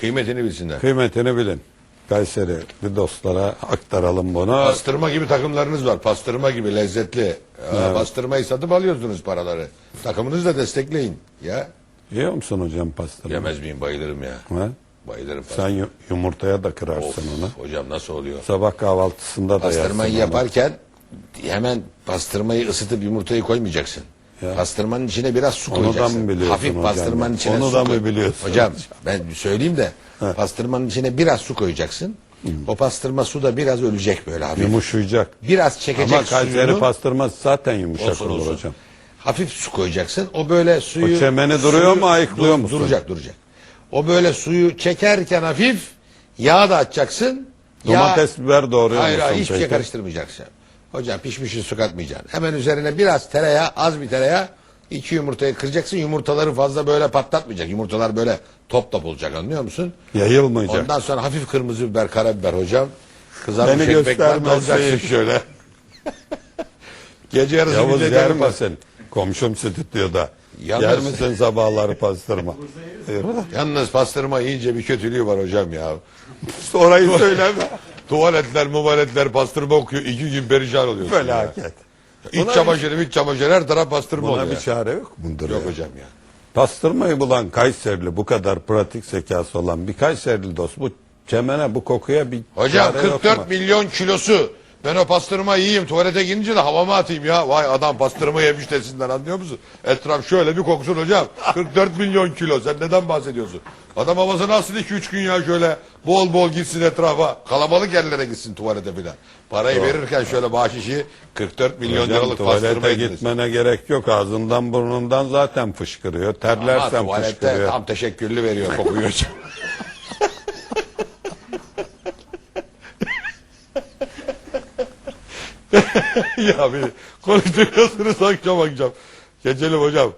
Kıymetini bilsinler. Kıymetini bilin. Kayseri bir dostlara aktaralım bunu. Pastırma gibi takımlarınız var. Pastırma gibi lezzetli. Aa, Pastırmayı satıp alıyorsunuz paraları. Takımınızı da destekleyin. Ya. Yiyor musun hocam pastırma? Yemez miyim bayılırım ya. Ha? Bayılırım pastırma. Sen yu- yumurtaya da kırarsın onu. Hocam nasıl oluyor? Sabah kahvaltısında da Pastırmayı yersin onu. yaparken hemen pastırmayı ısıtıp yumurtayı koymayacaksın. Ya. Pastırmanın içine biraz su Onu da koyacaksın. mı biliyorsun Hafif hocam pastırmanın içine Onu su da mı koy- biliyorsun Hocam ben söyleyeyim de pastırmanın içine biraz su koyacaksın. O pastırma su da biraz ölecek böyle hafif. Yumuşayacak. Biraz çekecek Ama Kayseri suyunu. pastırması zaten yumuşak Olsun, olur olsun. hocam. Hafif su koyacaksın. O böyle suyu... O çemeni duruyor mu, ayıklıyor musun? Duracak duracak. O böyle suyu çekerken hafif yağ da atacaksın. Yağ- Domates, biber doğruyor Hayır musun hayır hiçbir şey peki? karıştırmayacaksın. Hocam pişmişi su katmayacaksın. Hemen üzerine biraz tereyağı az bir tereyağı iki yumurtayı kıracaksın. Yumurtaları fazla böyle patlatmayacak. Yumurtalar böyle top top olacak anlıyor musun? Yayılmayacak. Ondan sonra hafif kırmızı biber karabiber hocam. Kızarmış Beni ekmek var göstermezsin şöyle. Gece yarısı Yavuz bir de yer var. misin? Komşum stüdyoda. Yalnız- Yer misin sabahları pastırma? Yalnız pastırma yiyince bir kötülüğü var hocam ya. Orayı söyleme. Tuvaletler, muvaletler pastırma okuyor. iki gün perişan oluyorsun. ya. Felaket. İç Buna çamaşırı, iç çamaşırı her taraf pastırma Buna oluyor. bir çare yok mudur? Yok ya? hocam ya. Pastırmayı bulan Kayserili bu kadar pratik zekası olan bir Kayserili dost bu çemene bu kokuya bir Hocam çare yok 44 mu? milyon kilosu. Ben o pastırma yiyeyim tuvalete girince de havama atayım ya. Vay adam pastırma yemiş desinler anlıyor musun? Etraf şöyle bir koksun hocam. 44 milyon kilo sen neden bahsediyorsun? Adam havasını alsın 2-3 gün ya şöyle bol bol gitsin etrafa. Kalabalık yerlere gitsin tuvalete filan. Parayı verirken şöyle bahşişi 44 milyon Hocam, liralık pastırma gitmene gerek yok. Ağzından burnundan zaten fışkırıyor. Ama Terlersen tuvalette fışkırıyor. tam teşekkürlü veriyor kokuyu hocam. ya bir konuşturuyorsunuz akşam akşam. Geçelim hocam.